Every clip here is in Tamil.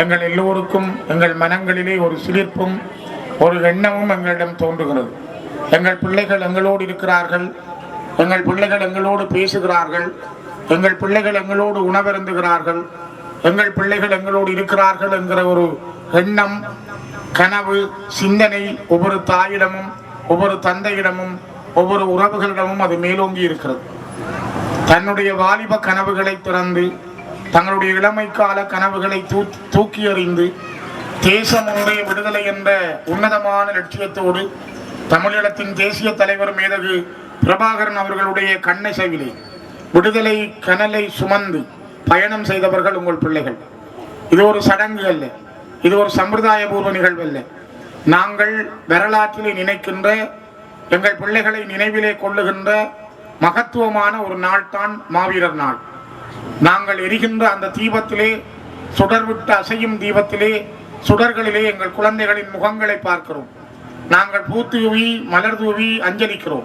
எங்கள் எல்லோருக்கும் எங்கள் மனங்களிலே ஒரு சிலிர்ப்பும் ஒரு எண்ணமும் எங்களிடம் தோன்றுகிறது. எங்கள் பிள்ளைகள் எங்களோடு இருக்கிறார்கள். எங்கள் பிள்ளைகள் எங்களோடு பேசுகிறார்கள். எங்கள் பிள்ளைகள் எங்களோடு உணவருந்துகிறார்கள். எங்கள் பிள்ளைகள் எங்களோடு இருக்கிறார்கள் என்கிற ஒரு எண்ணம் கனவு சிந்தனை ஒவ்வொரு தாயிடமும் ஒவ்வொரு தந்தையிடமும் ஒவ்வொரு உறவுகளிடமும் அது மேலோங்கி இருக்கிறது. தன்னுடைய வாலிப கனவுகளை திறந்து தங்களுடைய இளமை கால கனவுகளை தூக்கி எறிந்து தேசம் ஒன்றே விடுதலை என்ற உன்னதமான லட்சியத்தோடு தமிழீழத்தின் தேசிய தலைவர் மேதகு பிரபாகரன் அவர்களுடைய கண்ணசைவிலே விடுதலை கனலை சுமந்து பயணம் செய்தவர்கள் உங்கள் பிள்ளைகள். இது ஒரு சடங்கு அல்ல. இது ஒரு சம்பிரதாயபூர்வ நிகழ்வு அல்ல. நாங்கள் வரலாற்றிலே நினைக்கின்ற எங்கள் பிள்ளைகளை நினைவிலே கொள்ளுகின்ற மகத்துவமான ஒரு நாள் தான் மாவீரர் நாள். நாங்கள் எரிகின்ற அந்த தீபத்திலே சுடர்விட்டு அசையும் தீபத்திலே சுடர்களிலே எங்கள் குழந்தைகளின் முகங்களை பார்க்கிறோம். நாங்கள் பூத்தூவி மலர் தூவி அஞ்சலிக்கிறோம்.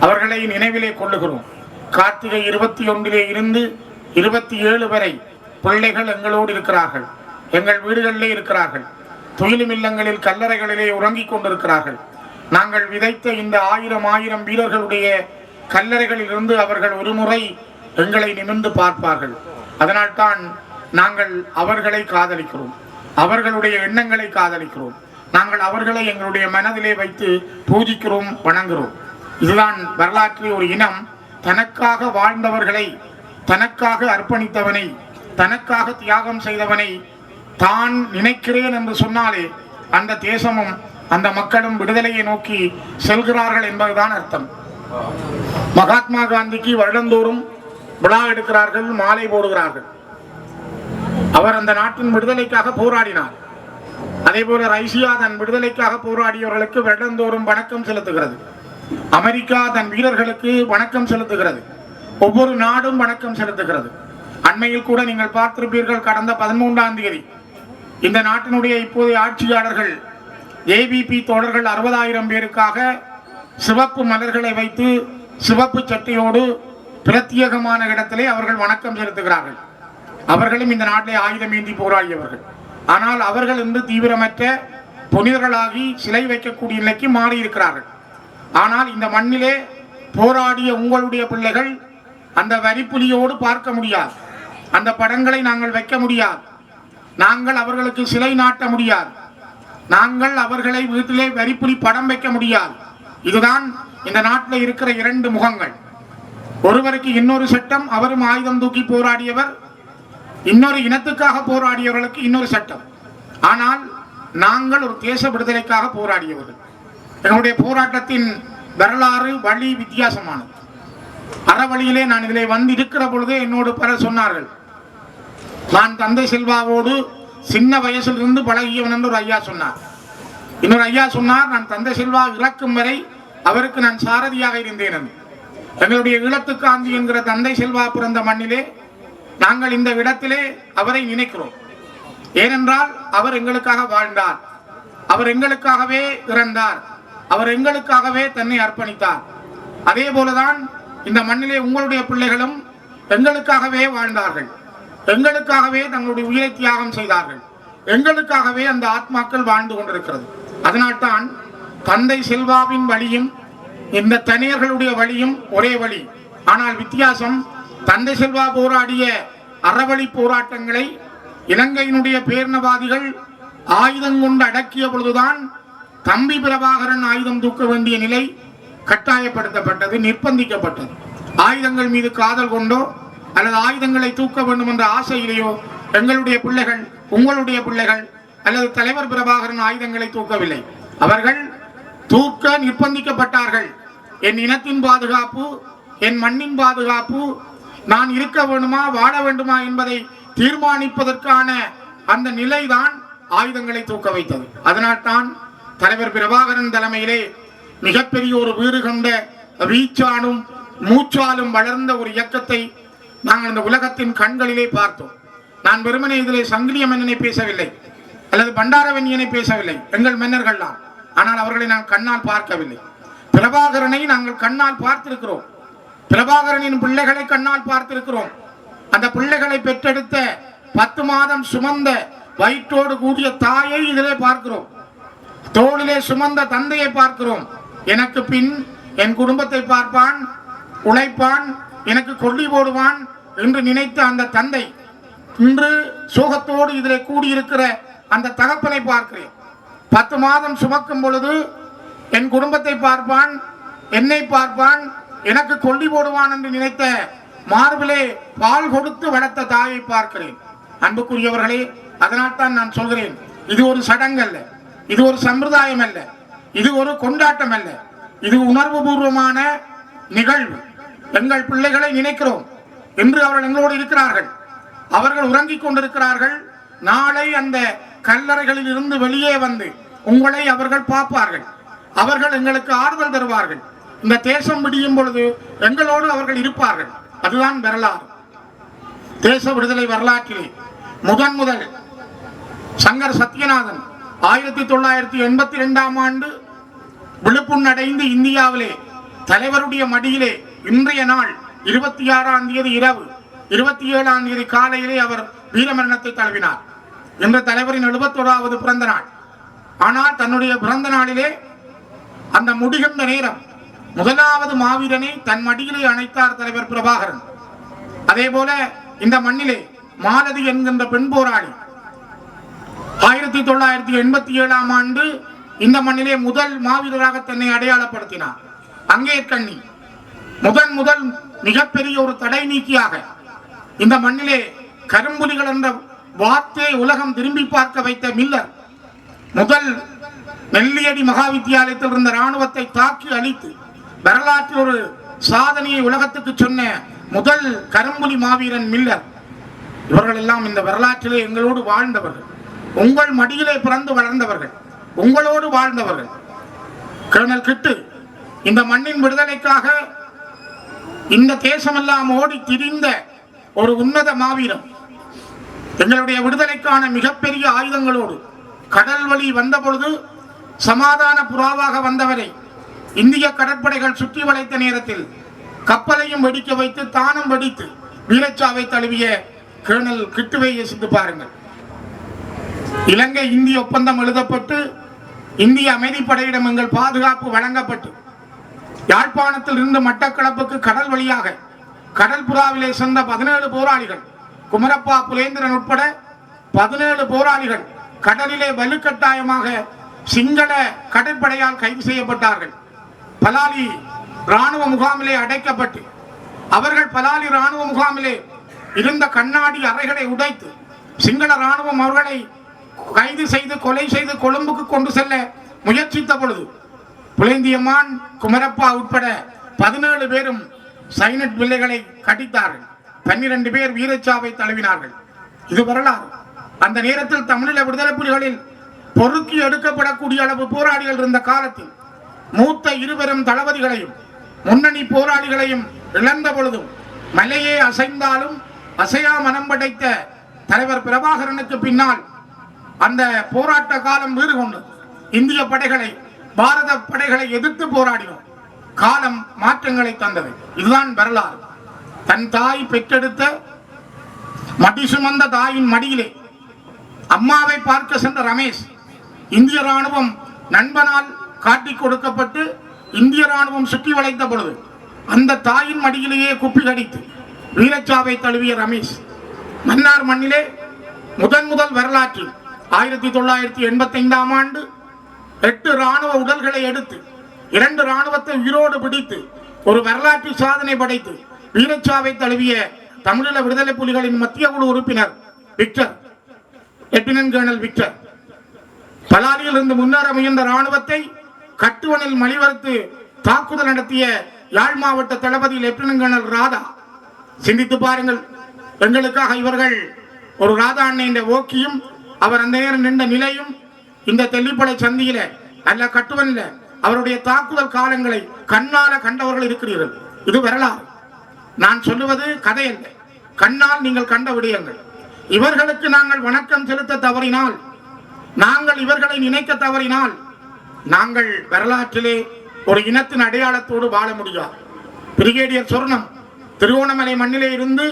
அவர்களை நினைவிலே கொள்ளுகிறோம். கார்த்திகை இருபத்தி ஒன்றிலே இருந்து இருபத்தி ஏழு வரை பிள்ளைகள் எங்களோடு இருக்கிறார்கள். எங்கள் வீடுகளிலே இருக்கிறார்கள். துயிலும் இல்லங்களில் கல்லறைகளிலே உறங்கிக் கொண்டிருக்கிறார்கள். நாங்கள் விதைத்த இந்த ஆயிரம் ஆயிரம் வீரர்களுடைய கல்லறைகளிலிருந்து அவர்கள் ஒருமுறை எங்களை நிமிர்ந்து பார்ப்பார்கள். அதனால்தான் நாங்கள் அவர்களை காதலிக்கிறோம். அவர்களுடைய எண்ணங்களை காதலிக்கிறோம். நாங்கள் அவர்களை எங்களுடைய மனதிலே வைத்து பூஜிக்கிறோம் வணங்குகிறோம். இதுதான் வரலாற்றில் ஒரு இனம். தனக்காக வாழ்ந்தவர்களை தனக்காக அர்ப்பணித்தவனை தனக்காக தியாகம் செய்தவனை தான் நினைக்கிறேன் என்று சொன்னாலே அந்த தேசமும் அந்த மக்களும் விடுதலையை நோக்கி செல்கிறார்கள் என்பதுதான் அர்த்தம். மகாத்மா காந்திக்கு வருடந்தோறும் விழா எடுக்கிறார்கள் மாலை போடுகிறார்கள். அவர் அந்த நாட்டின் விடுதலைக்காக போராடினார். அதே போல ரைசியா தன் விடுதலைக்காக போராடியவர்களுக்கு வருடந்தோறும் வணக்கம் செலுத்துகிறது. அமெரிக்கா தன் வீரர்களுக்கு வணக்கம் செலுத்துகிறது. ஒவ்வொரு நாடும் வணக்கம் செலுத்துகிறது. அண்மையில் கூட நீங்கள் பார்த்திருப்பீர்கள் கடந்த பதிமூன்றாம் தேதி. இந்த நாட்டினுடைய இப்போதைய ஆட்சியாளர்கள் ஏபிபி தோழர்கள் அறுபதாயிரம் பேருக்காக சிவப்பு மலர்களை வைத்து சிவப்பு சட்டையோடு பிரத்யேகமான இடத்திலே அவர்கள் வணக்கம் செலுத்துகிறார்கள். அவர்களும் இந்த நாட்டிலே ஆயுதம் ஏந்தி போராடியவர்கள். ஆனால் அவர்கள் இன்று தீவிரமற்ற புனிதர்களாகி சிலை வைக்கக்கூடிய நிலைக்கு மாறி இருக்கிறார்கள் ஆனால் இந்த மண்ணிலே போராடிய உங்களுடைய பிள்ளைகள் அந்த வரிப்புலியோடு பார்க்க முடியாது. அந்த படங்களை நாங்கள் வைக்க முடியாது. நாங்கள் அவர்களுக்கு சிலை நாட்ட முடியாது. நாங்கள் அவர்களை வீட்டிலே வரிப்புலி படம் வைக்க முடியாது. இதுதான் இந்த நாட்டில் இருக்கிற இரண்டு முகங்கள். ஒருவருக்கு இன்னொரு சட்டம் அவரும் ஆயுதம் தூக்கி போராடியவர். இன்னொரு இனத்துக்காக போராடியவர்களுக்கு இன்னொரு சட்டம். ஆனால் நாங்கள் ஒரு தேச விடுதலைக்காக போராடியவர்கள். எங்களுடைய போராட்டத்தின் வரலாறு வழி வித்தியாசமானது. அறவழியிலே நான் இதிலே வந்து இருக்கிற பொழுதே என்னோடு பலர் சொன்னார்கள். நான் தந்தை செல்வாவோடு சின்ன வயசிலிருந்து பழகியவன் என்று ஒரு ஐயா சொன்னார். இன்னொரு ஐயா சொன்னார் நான் தந்தை செல்வா இறக்கும் வரை அவருக்கு நான் சாரதியாக இருந்தேன் என்று. எங்களுடைய ஈழத்துக்காந்தி என்கிற தந்தை செல்வா பிறந்த மண்ணிலே நாங்கள் இந்த இடத்திலே அவரை நினைக்கிறோம். ஏனென்றால் அவர் எங்களுக்காக வாழ்ந்தார். அவர் எங்களுக்காகவே இறந்தார். அவர் எங்களுக்காகவே தன்னை அர்ப்பணித்தார். அதே போலதான் இந்த மண்ணிலே உங்களுடைய பிள்ளைகளும் எங்களுக்காகவே வாழ்ந்தார்கள். எங்களுக்காகவே தங்களுடைய உயிரை தியாகம் செய்தார்கள். எங்களுக்காகவே அந்த ஆத்மாக்கள் வாழ்ந்து கொண்டிருக்கிறது. அதனால்தான் தந்தை செல்வாவின் வழியும் இந்த தனியர்களுடைய வழியும் ஒரே வழி. ஆனால் வித்தியாசம் தந்தை செல்வா போராடிய அறவழி போராட்டங்களை இலங்கையினுடைய பேரினவாதிகள் ஆயுதம் கொண்டு அடக்கிய பொழுதுதான் தம்பி பிரபாகரன் ஆயுதம் தூக்க வேண்டிய நிலை கட்டாயப்படுத்தப்பட்டது நிர்பந்திக்கப்பட்டது. ஆயுதங்கள் மீது காதல் கொண்டோ அல்லது ஆயுதங்களை தூக்க வேண்டும் என்ற ஆசையிலேயோ எங்களுடைய பிள்ளைகள் உங்களுடைய பிள்ளைகள் அல்லது தலைவர் பிரபாகரன் ஆயுதங்களை தூக்கவில்லை. அவர்கள் தூக்க நிர்பந்திக்கப்பட்டார்கள். என் இனத்தின் பாதுகாப்பு என் மண்ணின் பாதுகாப்பு நான் இருக்க வேண்டுமா வாழ வேண்டுமா என்பதை தீர்மானிப்பதற்கான அந்த நிலைதான் ஆயுதங்களை தூக்க வைத்தது. அதனால்தான் தலைவர் பிரபாகரன் தலைமையிலே மிகப்பெரிய ஒரு வீறு கொண்ட வீச்சானும் மூச்சாலும் வளர்ந்த ஒரு இயக்கத்தை நாங்கள் இந்த உலகத்தின் கண்களிலே பார்த்தோம். நான் வெறுமனே இதிலே சங்கிலிய மன்னனை பேசவில்லை அல்லது பண்டாரவன்யனை பேசவில்லை எங்கள் மன்னர்கள்லாம். ஆனால் அவர்களை நான் கண்ணால் பார்க்கவில்லை. பிரபாகரனை நாங்கள் கண்ணால் பார்த்திருக்கிறோம். பிரபாகரனின் பிள்ளைகளை கண்ணால் பார்த்திருக்கிறோம். அந்த பிள்ளைகளை பெற்றெடுத்த பத்து மாதம் சுமந்த வயிற்றோடு கூடிய தாயை இதிலே பார்க்கிறோம். தோளிலே சுமந்த தந்தையை பார்க்கிறோம். எனக்கு பின் என் குடும்பத்தை பார்ப்பான் உழைப்பான் எனக்கு கொல்லி போடுவான் என்று நினைத்த அந்த தந்தை இன்று சோகத்தோடு இதிலே கூடியிருக்கிற அந்த தகப்பனை பார்க்கிறேன். பத்து மாதம் சுமக்கும் பொழுது என் குடும்பத்தை பார்ப்பான் என்னை பார்ப்பான் எனக்கு கொல்லி போடுவான் என்று நினைத்த மார்பிலே பால் கொடுத்து வளர்த்த தாயை பார்க்கிறேன். அன்புக்குரியவர்களே அதனால் தான் நான் சொல்கிறேன் இது ஒரு சடங்கு அல்ல இது ஒரு சம்பிரதாயம் அல்ல இது ஒரு கொண்டாட்டம் அல்ல இது உணர்வு பூர்வமான நிகழ்வு. எங்கள் பிள்ளைகளை நினைக்கிறோம் என்று அவர்கள் எங்களோடு இருக்கிறார்கள். அவர்கள் உறங்கிக் கொண்டிருக்கிறார்கள். நாளை அந்த கல்லறைகளில் இருந்து வெளியே வந்து உங்களை அவர்கள் பார்ப்பார்கள். அவர்கள் எங்களுக்கு ஆறுதல் தருவார்கள். இந்த தேசம் விடியும் பொழுது எங்களோடு அவர்கள் இருப்பார்கள். அதுதான் வரலாறு. தேச விடுதலை வரலாற்றிலே முதன் முதல் சங்கர் சத்யநாதன் ஆயிரத்தி தொள்ளாயிரத்தி எண்பத்தி ரெண்டாம் ஆண்டு விழுப்புண் இந்தியாவிலே தலைவருடைய மடியிலே இன்றைய நாள் இருபத்தி ஆறாம் தேதி இரவு இருபத்தி ஏழாம் தேதி காலையிலே அவர் வீரமரணத்தை தழுவினார். இன்று தலைவரின் எழுபத்தோராவது பிறந்த நாள். ஆனால் தன்னுடைய பிறந்த நாளிலே அந்த முடிகின்ற நேரம் முதலாவது மாவீரனை தன் மடியிலே அணைத்தார் தலைவர் பிரபாகரன். அதே போல இந்த மண்ணிலே மாலதி என்கின்ற பெண் போராளி ஆயிரத்தி தொள்ளாயிரத்தி எண்பத்தி ஏழாம் ஆண்டு இந்த மண்ணிலே முதல் மாவீரராக தன்னை அடையாளப்படுத்தினார். அங்கே கண்ணி முதன் முதல் மிகப்பெரிய ஒரு தடை நீக்கியாக இந்த மண்ணிலே கரும்புலிகள் என்ற வார்த்தையை உலகம் திரும்பி பார்க்க வைத்த மில்லர் முதல் நெல்லியடி மகா வித்தியாலயத்தில் இருந்த ராணுவத்தை தாக்கி அழித்து வரலாற்றில் ஒரு சாதனையை உலகத்துக்கு சொன்ன முதல் கரும்புலி மாவீரன் மில்லர். இவர்கள் எல்லாம் இந்த வரலாற்றிலே எங்களோடு வாழ்ந்தவர்கள். உங்கள் மடியிலே பிறந்து வளர்ந்தவர்கள். உங்களோடு வாழ்ந்தவர்கள். கர்னல் கிட்டு இந்த மண்ணின் விடுதலைக்காக இந்த தேசமெல்லாம் ஓடி திரிந்த ஒரு உன்னத மாவீரம் எங்களுடைய விடுதலைக்கான மிகப்பெரிய ஆயுதங்களோடு கடல் வழி வந்த பொழுது சமாதான புறாவாக வந்தவரை இந்திய கடற்படைகள் சுற்றி வளைத்த நேரத்தில் கப்பலையும் வெடிக்க வைத்து தானும் வெடித்து வீரச்சாவை தழுவிய கேர்னல் கிட்டுவை யோசித்து பாருங்கள். இலங்கை இந்திய ஒப்பந்தம் எழுதப்பட்டு இந்திய அமைதிப்படையிடம் எங்கள் பாதுகாப்பு வழங்கப்பட்டு யாழ்ப்பாணத்தில் இருந்து மட்டக்களப்புக்கு கடல் வழியாக கடல் புறாவிலே சென்ற பதினேழு போராளிகள் குமரப்பா புலேந்திரன் உட்பட பதினேழு போராளிகள் கடலிலே வலுக்கட்டாயமாக சிங்கள கடற்படையால் கைது செய்யப்பட்டார்கள். பலாலி ராணுவ முகாமிலே அடைக்கப்பட்டு அவர்கள் பலாலி ராணுவ முகாமிலே இருந்த கண்ணாடி அறைகளை உடைத்து சிங்கள ராணுவம் அவர்களை கைது செய்து கொலை செய்து கொழும்புக்கு கொண்டு செல்ல முயற்சித்த பொழுது புலேந்தியம்மான் குமரப்பா உட்பட பதினேழு பேரும் சைனட் பிள்ளைகளை கட்டித்தார்கள் பன்னிரண்டு பேர் வீரச்சாவை தழுவினார்கள். இது வரலாறு. அந்த நேரத்தில் தமிழீழ விடுதலை புலிகளில் பொறுக்கி எடுக்கப்படக்கூடிய அளவு போராளிகள் இருந்த காலத்தில் மூத்த இருவரும் தளபதிகளையும் முன்னணி போராளிகளையும் இழந்த பொழுதும் மலையே அசைந்தாலும் அசையா மனம் படைத்த தலைவர் பிரபாகரனுக்கு பின்னால் அந்த போராட்ட காலம் வீறு கொண்டு இந்திய படைகளை பாரத படைகளை எதிர்த்து போராடினோம். காலம் மாற்றங்களை தந்தது. இதுதான் வரலாறு. தன் தாய் பெற்றெடுத்த மடி சுமந்த தாயின் மடியிலே அம்மாவை பார்க்க சென்ற ரமேஷ் இந்திய ராணுவம் நண்பனால் காட்டி கொடுக்கப்பட்டு இந்திய ராணுவம் சுற்றி வளைத்த பொழுது அந்த தாயின் மடியிலேயே குப்பி கடித்து வீரச்சாவை தழுவிய ரமேஷ் மன்னார் மண்ணிலே முதன் முதல் வரலாற்றில் ஆயிரத்தி தொள்ளாயிரத்தி எண்பத்தி ஐந்தாம் ஆண்டு எட்டு ராணுவ உடல்களை எடுத்து இரண்டு ராணுவத்தை உயிரோடு பிடித்து ஒரு வரலாற்று சாதனை படைத்து வீரச்சாவை தழுவிய தமிழீழ விடுதலை புலிகளின் மத்திய குழு உறுப்பினர் விக்டர் லெப்டினன்ட் கேர்னல் விக்டர். பலாரியில் இருந்து முன்னேற முயன்ற ராணுவத்தை கட்டுவனில் மலிவறுத்து தாக்குதல் நடத்திய யாழ் மாவட்ட தளபதி லெப்டினன்ட் கேர்னல் ராதா. சிந்தித்து பாருங்கள் எங்களுக்காக இவர்கள் ஒரு ராதா அண்ணன் ஓக்கியும் அவர் அந்த நேரம் நின்ற நிலையும் இந்த தெல்லிப்படை சந்தியில அல்ல கட்டுவனில் அவருடைய தாக்குதல் காலங்களை கண்ணால கண்டவர்கள் இருக்கிறீர்கள். இது வரலாறு. நான் சொல்லுவது கதை அல்ல. கண்ணால் நீங்கள் கண்ட விடயங்கள். இவர்களுக்கு நாங்கள் வணக்கம் செலுத்த தவறினால் நாங்கள் இவர்களை நினைக்க தவறினால் நாங்கள் வரலாற்றிலே ஒரு இனத்தின் அடையாளத்தோடு வாழ முடியாது. பிரிகேடியர் சொர்ணம் திருவோணமலை மண்ணிலே இருந்து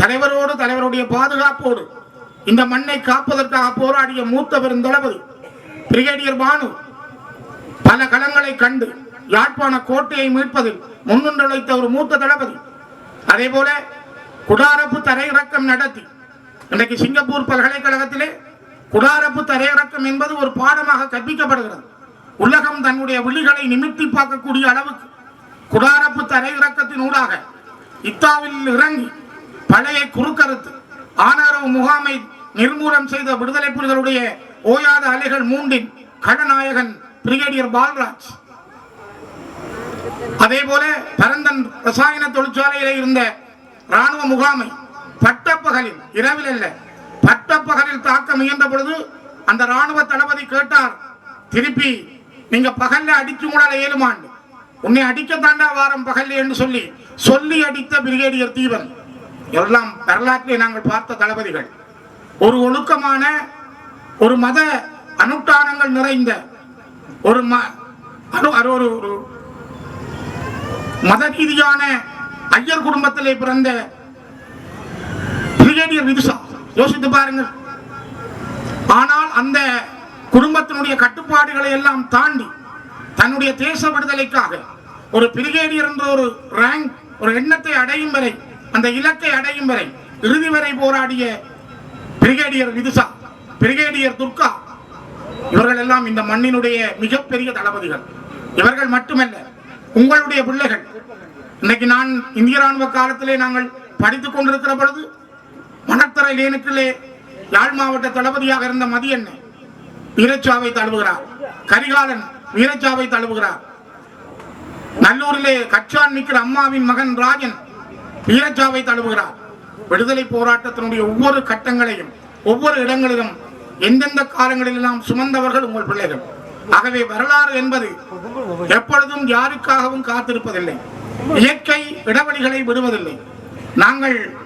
தலைவரோடு தலைவருடைய பாதுகாப்போடு இந்த மண்ணை காப்பதற்காக போராடிய மூத்த பெருந்தளபதி பிரிகேடியர் பானு பல களங்களை கண்டு யாழ்ப்பாண கோட்டையை மீட்பதில் முன்னின்றுழைத்த ஒரு மூத்த தளபதி அதே போல குடாரப்பு தரையிறக்கம் நடத்தி இன்றைக்கு சிங்கப்பூர் பல்கலைக்கழகத்திலே குடாரப்பு தரையிறக்கம் என்பது ஒரு பாடமாக கற்பிக்கப்படுகிறது. உலகம் தன்னுடைய விழிகளை நிமித்தி பார்க்கக்கூடிய அளவுக்கு குடாரப்பு தரையிறக்கத்தின் ஊடாக இத்தாவில் இறங்கி பழைய குறுக்கருத்து ஆனாரவு முகாமை நிர்மூலம் செய்த விடுதலை புலிகளுடைய ஓயாத அலைகள் மூண்டின் கடநாயகன் பிரிகேடியர் பால்ராஜ் அதே போல பரந்தன் ரசாயன தொழிற்சாலையில இருந்த ராணுவ முகாமை பட்டப்பகலில் இரவில் அல்ல பட்டப்பகலில் தாக்க முயன்ற பொழுது அந்த ராணுவ தளபதி கேட்டார் திருப்பி நீங்க பகல்ல அடிச்சு மூடல ஏழுமாண்டு உன்னை அடிக்கத்தாண்டா வாரம் பகல்ல என்று சொல்லி சொல்லி அடித்த பிரிகேடியர் தீவன் எல்லாம் வரலாற்றிலே நாங்கள் பார்த்த தளபதிகள். ஒரு ஒழுக்கமான ஒரு மத அனுஷ்டானங்கள் நிறைந்த ஒரு ம- அனு- ஒரு ஒரு மத ரீதியான ஐயர் குடும்பத்திலே பிறந்த பிரிகேடியர் விதுசா. யோசித்து பாருங்கள். ஆனால் அந்த குடும்பத்தினுடைய கட்டுப்பாடுகளை எல்லாம் தாண்டி தன்னுடைய தேச விடுதலைக்காக ஒரு பிரிகேடியர் என்ற ஒரு ரேங்க் ஒரு எண்ணத்தை அடையும் வரை அந்த இலக்கை அடையும் வரை இறுதி வரை போராடிய பிரிகேடியர் விதுசா பிரிகேடியர் துர்கா இவர்கள் எல்லாம் இந்த மண்ணினுடைய மிகப்பெரிய தளபதிகள். இவர்கள் மட்டுமல்ல உங்களுடைய பிள்ளைகள். இன்னைக்கு நான் இந்திய ராணுவ காலத்திலே நாங்கள் படித்துக் கொண்டிருக்கிற பொழுது மணத்தரை லேனுக்குள்ளே யாழ் மாவட்ட தளபதியாக இருந்த மதியண்ணன் வீரச்சாவை தழுவுகிறார். கரிகாலன் வீரச்சாவை தழுவுகிறார். நல்லூரிலே கச்சான் நிற்கிற அம்மாவின் மகன் ராஜன் வீரச்சாவை தழுவுகிறார். விடுதலை போராட்டத்தினுடைய ஒவ்வொரு கட்டங்களையும் ஒவ்வொரு இடங்களிலும் எந்தெந்த காலங்களிலெல்லாம் சுமந்தவர்கள் உங்கள் பிள்ளைகள்? ஆகவே வரலாறு என்பது எப்பொழுதும் யாருக்காகவும் காத்திருப்பதில்லை. இயற்கை இடைவெளிகளை விடுவதில்லை. நாங்கள்